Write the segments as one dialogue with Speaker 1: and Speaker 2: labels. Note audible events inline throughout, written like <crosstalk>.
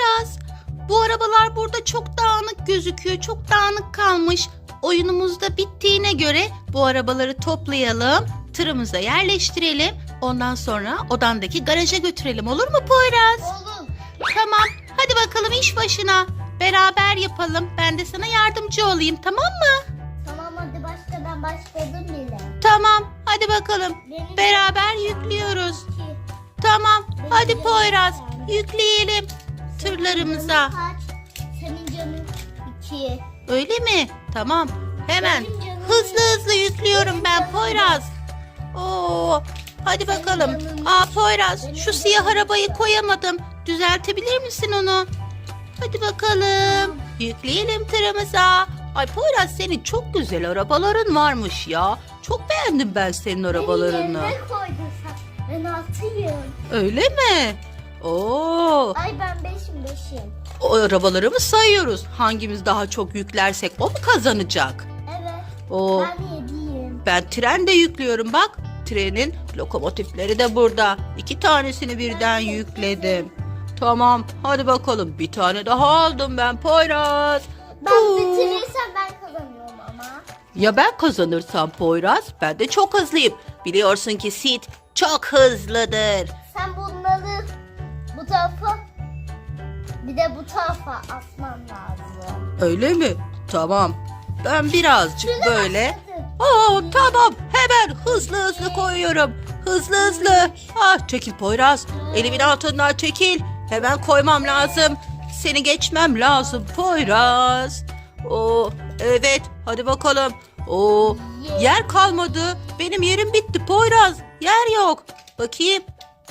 Speaker 1: Poyraz. Bu arabalar burada çok dağınık gözüküyor. Çok dağınık kalmış. Oyunumuz da bittiğine göre bu arabaları toplayalım. Tırımıza yerleştirelim. Ondan sonra odandaki garaja götürelim. Olur mu Poyraz?
Speaker 2: Olur.
Speaker 1: Tamam. Hadi bakalım iş başına. Beraber yapalım. Ben de sana yardımcı olayım tamam mı?
Speaker 2: Tamam hadi başla ben başladım bile.
Speaker 1: Tamam. Hadi bakalım.
Speaker 2: Benim
Speaker 1: Beraber yüklüyoruz. Tamam. Hadi
Speaker 2: Benim
Speaker 1: Poyraz. Yükleyelim tırlarımıza.
Speaker 2: Senin canın iki.
Speaker 1: Öyle mi? Tamam. Hemen hızlı hızlı yüklüyorum ben Poyraz. Oo. Hadi bakalım. Aa. Poyraz şu siyah arabayı koyamadım. Düzeltebilir misin onu? Hadi bakalım. Yükleyelim tırımıza. Ay Poyraz senin çok güzel arabaların varmış ya. Çok beğendim ben senin arabalarını.
Speaker 2: Koydun sen. Ben altıyım.
Speaker 1: Öyle mi? Oo.
Speaker 2: Ay ben beşim beşim.
Speaker 1: O arabalarımı sayıyoruz. Hangimiz daha çok yüklersek o mu kazanacak?
Speaker 2: Evet.
Speaker 1: Oo.
Speaker 2: Ben yediyim.
Speaker 1: Ben tren de yüklüyorum bak. Trenin lokomotifleri de burada. İki tanesini birden yükledim. Tamam hadi bakalım bir tane daha aldım ben Poyraz.
Speaker 2: Ben
Speaker 1: Oo.
Speaker 2: bitirirsem ben kazanıyorum ama.
Speaker 1: Ya ben kazanırsam Poyraz ben de çok hızlıyım. Biliyorsun ki Sid çok hızlıdır.
Speaker 2: Tarafa bir de bu tarafa asman lazım.
Speaker 1: Öyle mi? Tamam. Ben birazcık
Speaker 2: Şöyle
Speaker 1: böyle
Speaker 2: başladı.
Speaker 1: Oo tamam hemen hızlı hızlı koyuyorum. Hızlı hızlı. Ah çekil Poyraz. Elimin altından çekil. Hemen koymam lazım. Seni geçmem lazım Poyraz. Oo evet hadi bakalım. Oo yer kalmadı. Benim yerim bitti Poyraz. Yer yok. Bakayım.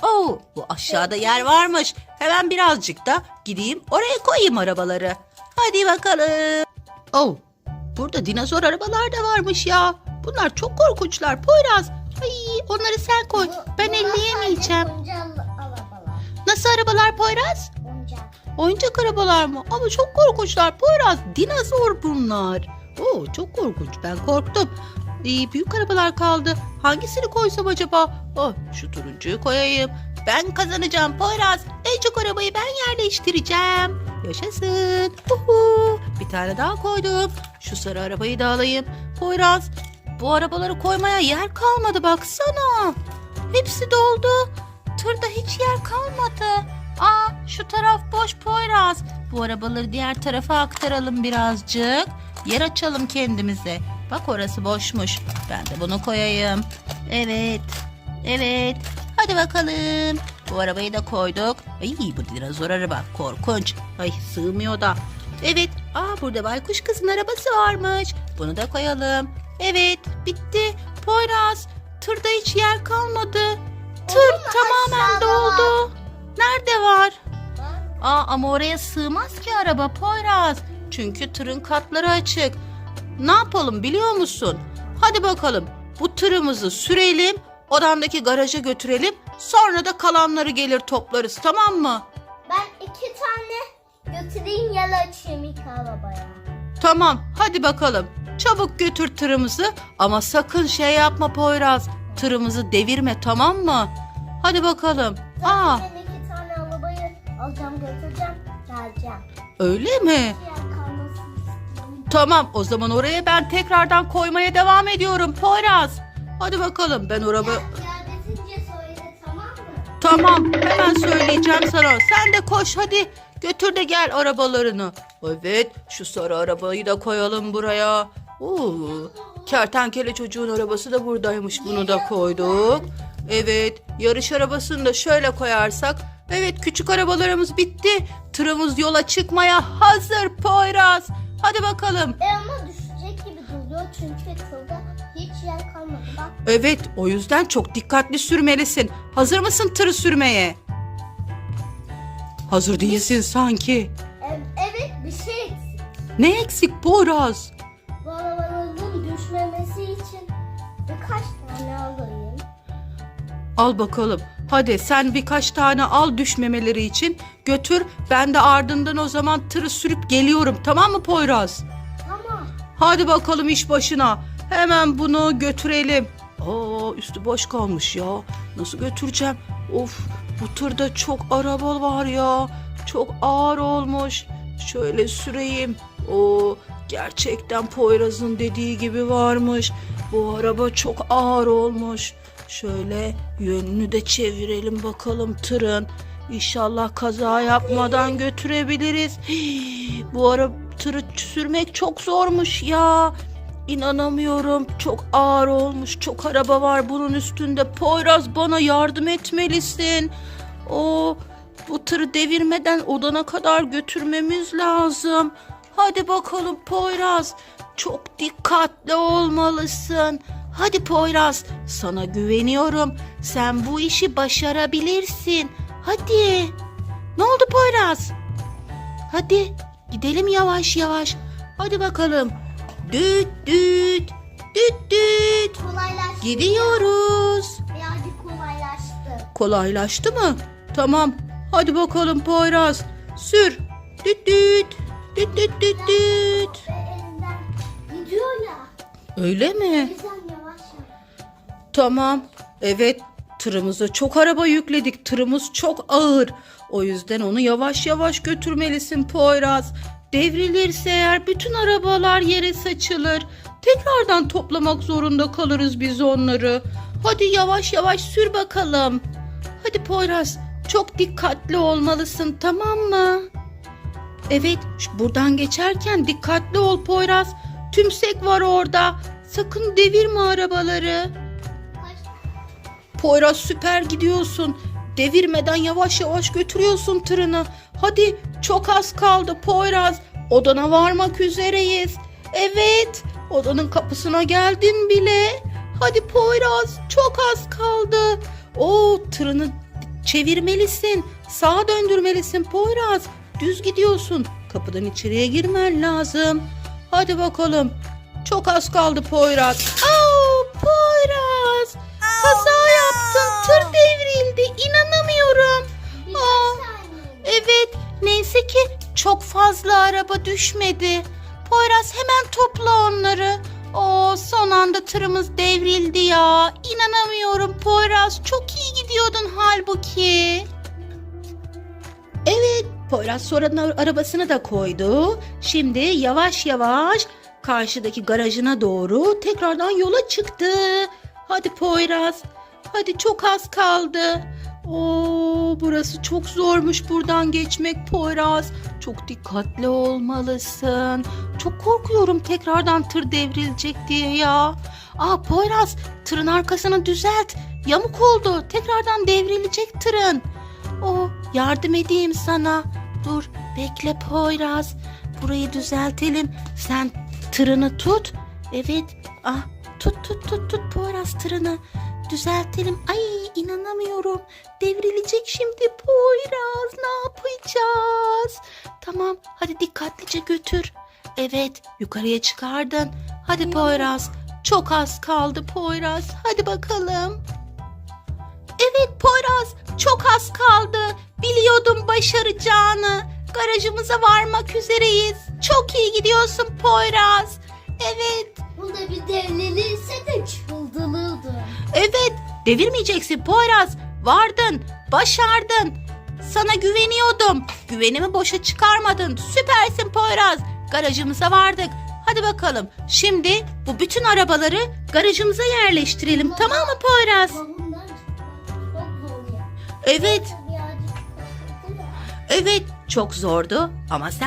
Speaker 1: Oo bu aşağıda yer varmış. Hemen birazcık da gideyim oraya koyayım arabaları. Hadi bakalım. Oh Burada dinozor arabalar da varmış ya. Bunlar çok korkunçlar Poyraz. Ay onları sen koy. Ben elleyemeyeceğim. Nasıl arabalar Poyraz?
Speaker 2: Oyuncak
Speaker 1: arabalar mı? Ama çok korkunçlar Poyraz. Dinozor bunlar. Oo çok korkunç. Ben korktum. İyi büyük arabalar kaldı. Hangisini koysam acaba? Oh şu turuncuyu koyayım. Ben kazanacağım Poyraz. En çok arabayı ben yerleştireceğim. Yaşasın. Uhu. Bir tane daha koydum. Şu sarı arabayı da alayım. Poyraz bu arabaları koymaya yer kalmadı baksana. Hepsi doldu. Tırda hiç yer kalmadı. Aa şu taraf boş Poyraz. Bu arabaları diğer tarafa aktaralım birazcık. Yer açalım kendimize. Bak orası boşmuş. Ben de bunu koyayım. Evet. Evet. Hadi bakalım. Bu arabayı da koyduk. Ay bu dinozor araba. Korkunç. Ay sığmıyor da. Evet. Aa burada baykuş kızın arabası varmış. Bunu da koyalım. Evet bitti. Poyraz tırda hiç yer kalmadı. Tır
Speaker 2: mu?
Speaker 1: tamamen doldu. Nerede var? Aa ama oraya sığmaz ki araba Poyraz. Çünkü tırın katları açık. Ne yapalım biliyor musun? Hadi bakalım bu tırımızı sürelim, odandaki garaja götürelim. Sonra da kalanları gelir toplarız tamam mı?
Speaker 2: Ben iki tane götüreyim yalı açayım ilk arabaya.
Speaker 1: Tamam hadi bakalım. Çabuk götür tırımızı ama sakın şey yapma Poyraz. Tırımızı devirme tamam mı? Hadi bakalım. Aa
Speaker 2: Zaten ben iki tane arabayı alacağım götüreceğim geleceğim.
Speaker 1: öyle mi?
Speaker 2: İstiyorum.
Speaker 1: Tamam o zaman oraya ben tekrardan koymaya devam ediyorum Poyraz. Hadi bakalım ben araba...
Speaker 2: Yer bitince söyle tamam mı?
Speaker 1: Tamam hemen söyleyeceğim sana. Sen de koş hadi götür de gel arabalarını. Evet şu sarı arabayı da koyalım buraya. Oo, kertenkele çocuğun arabası da buradaymış bunu da koyduk. Evet yarış arabasını da şöyle koyarsak. Evet küçük arabalarımız bitti. Tırımız yola çıkmaya hazır Poyraz. Hadi bakalım.
Speaker 2: E ama düşecek gibi duruyor çünkü tırda hiç yer kalmadı bak.
Speaker 1: Evet, o yüzden çok dikkatli sürmelisin. Hazır mısın tırı sürmeye? Hazır değilsin sanki.
Speaker 2: E, evet bir şey eksik.
Speaker 1: Ne eksik Poyraz?
Speaker 2: Bu arabaların düşmemesi için birkaç tane alayım.
Speaker 1: Al bakalım. Hadi sen birkaç tane al düşmemeleri için götür. Ben de ardından o zaman tırı sürüp geliyorum. Tamam mı Poyraz?
Speaker 2: Tamam.
Speaker 1: Hadi bakalım iş başına. Hemen bunu götürelim. Aa üstü boş kalmış ya. Nasıl götüreceğim? Of bu tırda çok araba var ya. çok ağır olmuş. Şöyle süreyim. O gerçekten Poyraz'ın dediği gibi varmış. Bu araba çok ağır olmuş. Şöyle yönünü de çevirelim bakalım tırın. İnşallah kaza yapmadan götürebiliriz. <gasps> Bu ara tırı sürmek çok zormuş ya. İnanamıyorum. Çok ağır olmuş. Çok araba var bunun üstünde. Poyraz bana yardım etmelisin. O bu tırı devirmeden odana kadar götürmemiz lazım. Hadi bakalım Poyraz. Çok dikkatli olmalısın. Hadi Poyraz, sana güveniyorum. Sen bu işi başarabilirsin. Hadi. Ne oldu Poyraz? Hadi gidelim yavaş yavaş. Hadi bakalım. Düt düt. Düt düt.
Speaker 2: Kolaylaştı.
Speaker 1: Gidiyoruz.
Speaker 2: Birazcık kolaylaştı.
Speaker 1: Kolaylaştı mı? Tamam. Hadi bakalım Poyraz. Sür. Düt düt. Düt düt düt düt.
Speaker 2: Gidiyor ya.
Speaker 1: Öyle mi?
Speaker 2: Yavaş yavaş.
Speaker 1: Tamam. Evet. Tırımıza çok araba yükledik. Tırımız çok ağır. O yüzden onu yavaş yavaş götürmelisin Poyraz. Devrilirse eğer bütün arabalar yere saçılır. Tekrardan toplamak zorunda kalırız biz onları. Hadi yavaş yavaş sür bakalım. Hadi Poyraz, çok dikkatli olmalısın tamam mı? Evet, buradan geçerken dikkatli ol Poyraz. Tümsek var orada. Sakın devirme arabaları. Poyraz süper gidiyorsun. Devirmeden yavaş yavaş götürüyorsun tırını. Hadi çok az kaldı Poyraz. Odana varmak üzereyiz. Evet odanın kapısına geldin bile. Hadi Poyraz çok az kaldı. O tırını çevirmelisin. Sağa döndürmelisin Poyraz. Düz gidiyorsun. Kapıdan içeriye girmen lazım. Hadi bakalım. Çok az kaldı Poyraz. Aa, devrildi. İnanamıyorum. Aa, evet. Neyse ki çok fazla araba düşmedi. Poyraz hemen topla onları. O son anda tırımız devrildi ya. İnanamıyorum Poyraz. Çok iyi gidiyordun halbuki. Evet, Poyraz sonradan ar- arabasını da koydu. Şimdi yavaş yavaş karşıdaki garajına doğru tekrardan yola çıktı. Hadi Poyraz. Hadi çok az kaldı. Oo, burası çok zormuş buradan geçmek Poyraz. Çok dikkatli olmalısın. Çok korkuyorum tekrardan tır devrilecek diye ya. Aa Poyraz tırın arkasını düzelt. Yamuk oldu. Tekrardan devrilecek tırın. O yardım edeyim sana. Dur bekle Poyraz. Burayı düzeltelim. Sen tırını tut. Evet. Ah tut tut tut tut Poyraz tırını. Düzeltelim. Ay inanamıyorum. Devrilecek şimdi Poyraz. Ne yapacağız? Tamam hadi dikkatlice götür. Evet yukarıya çıkardın. Hadi Poyraz. Çok az kaldı Poyraz. Hadi bakalım. Evet Poyraz çok az kaldı. Biliyordum başaracağını. Garajımıza varmak üzereyiz. Çok iyi gidiyorsun Poyraz. Evet,
Speaker 2: Burada bir devrilirse de çıldırırdım.
Speaker 1: Evet. Devirmeyeceksin Poyraz. Vardın, başardın. Sana güveniyordum. Güvenimi boşa çıkarmadın. Süpersin Poyraz. Garajımıza vardık. Hadi bakalım. Şimdi bu bütün arabaları garajımıza yerleştirelim. Tamam mı Poyraz? Evet, evet. Çok zordu ama sen